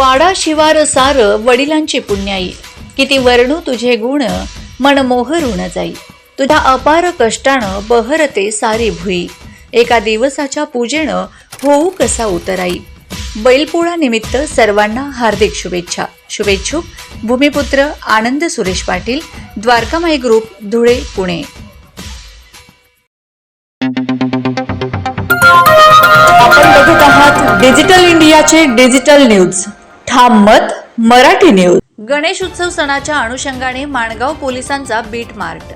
वाडा शिवार सार वडिलांची पुण्याई. किती वर्णू तुझे गुण मन मोहरुण जाई. तुझ्या अपार कष्टानं बहरते सारी भुई. एका दिवसाच्या पूजेनं होऊ कसा उतराई. बैलपोळा निमित्त सर्वांना हार्दिक शुभेच्छा. शुभेच्छुक भूमिपुत्र आनंद सुरेश पाटील द्वारकामाई ग्रुप धुळे पुणे. आपण बघत आहात डिजिटल इंडियाचे डिजिटल न्यूज. ठाम मत मराठी न्यूज. गणेश उत्सव सणाच्या अनुषंगाने माणगाव पोलिसांचा बीट मार्ट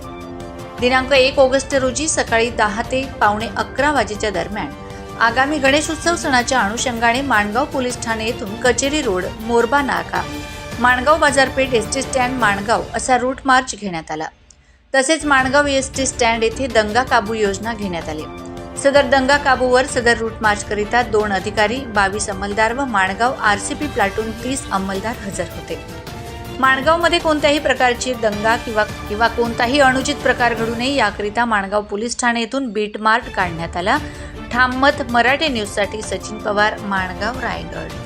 दिनांक एक ऑगस्ट रोजी सकाळी दहा ते पावणे अकरा वाजेच्या दरम्यान आगामी गणेश उत्सव सणाच्या अनुषंगाने माणगाव पोलीस ठाणे येथून कचेरी रोड मोरबा नाका माणगाव बाजारपेठ एस टी स्टँड माणगाव असा रूट मार्च घेण्यात आला. तसेच माणगाव एस टी स्टँड येथे दंगा काबू योजना घेण्यात आली. सदर दंगा काबूवर सदर रूट मार्च करिता दोन अधिकारी बावीस अंमलदार व माणगाव आरसीपी प्लाटून तीस अंमलदार हजर होते. माणगावमध्ये कोणत्याही प्रकारची दंगा किंवा किंवा कोणताही अनुचित प्रकार घडू नये याकरिता माणगाव पोलीस ठाणे येथून बीट मार्ट काढण्यात आला. ठाम मत मराठी न्यूजसाठी सचिन पवार माणगाव रायगड.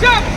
Jump!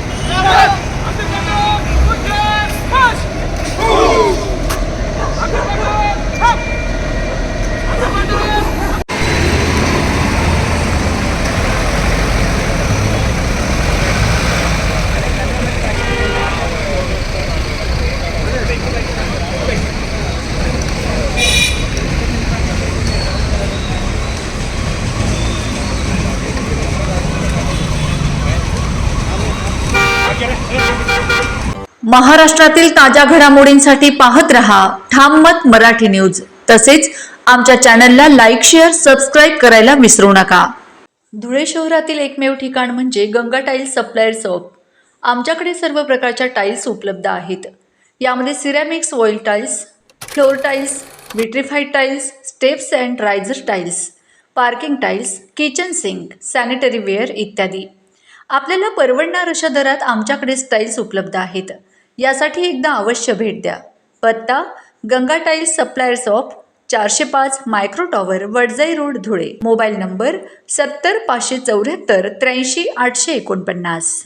महाराष्ट्रातील ताज्या घडामोडींसाठी पाहत रहा ठाम मत मराठी न्यूज. तसेच आमच्या चॅनलला लाईक शेअर सबस्क्राईब करायला विसरू नका. धुळे शहरातील एकमेव ठिकाण म्हणजे गंगा टाईल्स सप्लायर शॉप आमच्याकडे सर्व प्रकारच्या टाईल्स उपलब्ध आहेत. यामध्ये ceramics oil tiles floor tiles vitrified tiles steps and riser tiles parking tiles kitchen sink sanitary ware इत्यादी. आपल्याला परवडणार अशा दरात आमच्याकडे टाईल्स उपलब्ध आहेत. यासाठी एकदा अवश्य भेट द्या. पत्ता गंगा टाईल्स सप्लायर्स ऑफ चारशे पाच micro tower Wadjai road Dhule. Mobile number सत्तर पाचशे चौऱ्याहत्तर त्र्याऐंशी आठशे एकोणपन्नास.